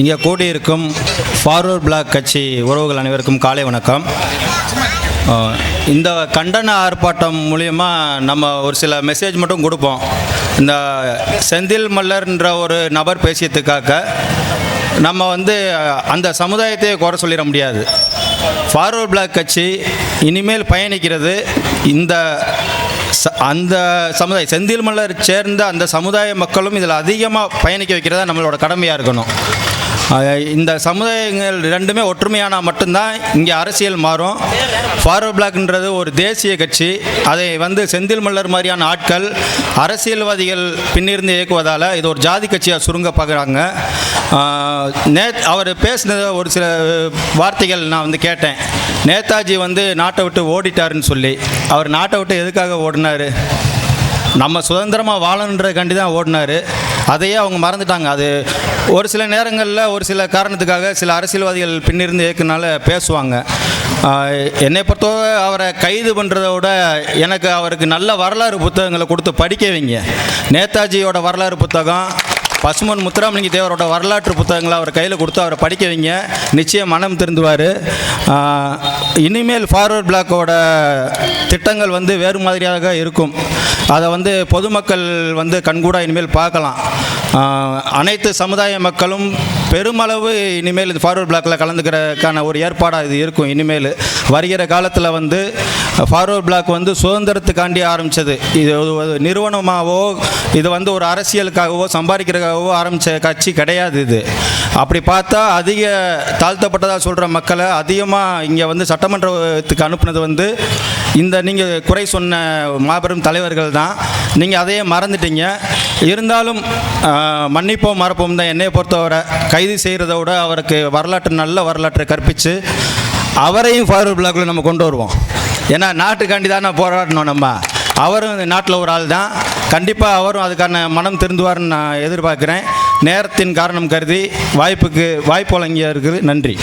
இங்கே கூடியிருக்கும் forward black கட்சி உறவுகள் அனைவருக்கும் காலை வணக்கம். இந்த கண்டன ஆர்ப்பாட்டம் மூலயமா நம்ம ஒரு சில மெசேஜ் மட்டும் கொடுப்போம். இந்த செந்தில் மல்லர்ன்ற ஒரு நபர் பேசியதுக்காக நம்ம வந்து அந்த சமுதாயத்தையே குறை சொல்லிட முடியாது. ஃபார்வர்ட் பிளாக் கட்சி இனிமேல் பயணிக்கிறது இந்த அந்த சமுதாய செந்தில் மலர் சேர்ந்த அந்த சமுதாய மக்களும் இதில் அதிகமாக பயணிக்க வைக்கிறதா நம்மளோட கடமையாக இருக்கணும். இந்த சமுதாயங்கள் ரெண்டுமே ஒற்றுமையானால் மட்டும்தான் இங்கே அரசியல் மாறும். ஃபார்வர்ட் பிளாக்ன்றது ஒரு தேசிய கட்சி. அதை வந்து செந்தில் மல்லர் மாதிரியான ஆட்கள் அரசியல்வாதிகள் பின்னிருந்து இயக்குவதால் இது ஒரு ஜாதி கட்சியாக சுருங்க பார்க்குறாங்க. நே அவர் பேசினது ஒரு சில வார்த்தைகள் நான் வந்து கேட்டேன். நேதாஜி வந்து நாட்டை விட்டு ஓடிட்டாருன்னு சொல்லி. அவர் நாட்டை விட்டு எதுக்காக ஓடினாரு? நம்ம சுதந்திரமாக வாழணுன்றதுக்காண்டி தான் ஓடினார். அதையே அவங்க மறந்துட்டாங்க. அது ஒரு சில நேரங்களில் ஒரு சில காரணத்துக்காக சில அரசியல்வாதிகள் பின்னிருந்து இயக்குனால பேசுவாங்க. என்னை பொறுத்தவரை அவரை கைது பண்ணுறத விட எனக்கு அவருக்கு நல்ல வரலாறு புத்தகங்களை கொடுத்து படிக்க வைங்க. நேதாஜியோட வரலாறு புத்தகம் பசுமன் முத்துராமலிங்க தேவரோட வரலாற்று புத்தகங்களை அவர் கையில் கொடுத்து அவரை படிக்க வைங்க. நிச்சயம் மனம் திருந்துவார். இனிமேல் ஃபார்வர்ட் பிளாக்கோட திட்டங்கள் வந்து வேறு மாதிரியாக இருக்கும். அதை வந்து பொதுமக்கள் வந்து கண்கூடாக இனிமேல் பார்க்கலாம். அனைத்து சமுதாய மக்களும் பெருமளவு இனிமேல் இந்த ஃபார்வர்ட் பிளாக்கில் கலந்துக்கிறதுக்கான ஒரு ஏற்பாடாக இது இருக்கும் இனிமேல். வருகிற காலத்தில் வந்து ஃபார்வர்ட் பிளாக் வந்து சுதந்திரத்துக்காண்டி ஆரம்பித்தது இது ஒரு நிறுவனமாகவோ இது வந்து ஒரு அரசியலுக்காகவோ சம்பாதிக்கிறதுக்காகவோ ஆரம்பித்த கட்சி கிடையாது இது. அப்படி பார்த்தா அதிக தாழ்த்தப்பட்டதாக சொல்கிற மக்களை அதிகமாக இங்கே வந்து சட்டமன்றத்துக்கு அனுப்புனது வந்து இந்த நீங்கள் குறை சொன்ன மாபெரும் தலைவர்கள் தான். நீங்கள் அதையே மறந்துட்டீங்க. இருந்தாலும் மன்னிப்போம் மறப்போம் தான் என்னையை பொறுத்தவரை. கைது செய்கிறத விட அவருக்கு வரலாற்று நல்ல வரலாற்றை கற்பித்து அவரையும் ஃபார்வர்ட் பிளாக்கில் நம்ம கொண்டு வருவோம். ஏன்னா நாட்டுக்காண்டி தானே போராடணும் நம்ம. அவரும் இந்த நாட்டில் ஒரு ஆள் தான். கண்டிப்பாக அவரும் அதுக்கான மனம் திருந்துவார்னு நான் எதிர்பார்க்குறேன். நேரத்தின் காரணம் கருதி வாய்ப்புக்கு வாய்ப்பு வழங்கிய இருக்குது நன்றி.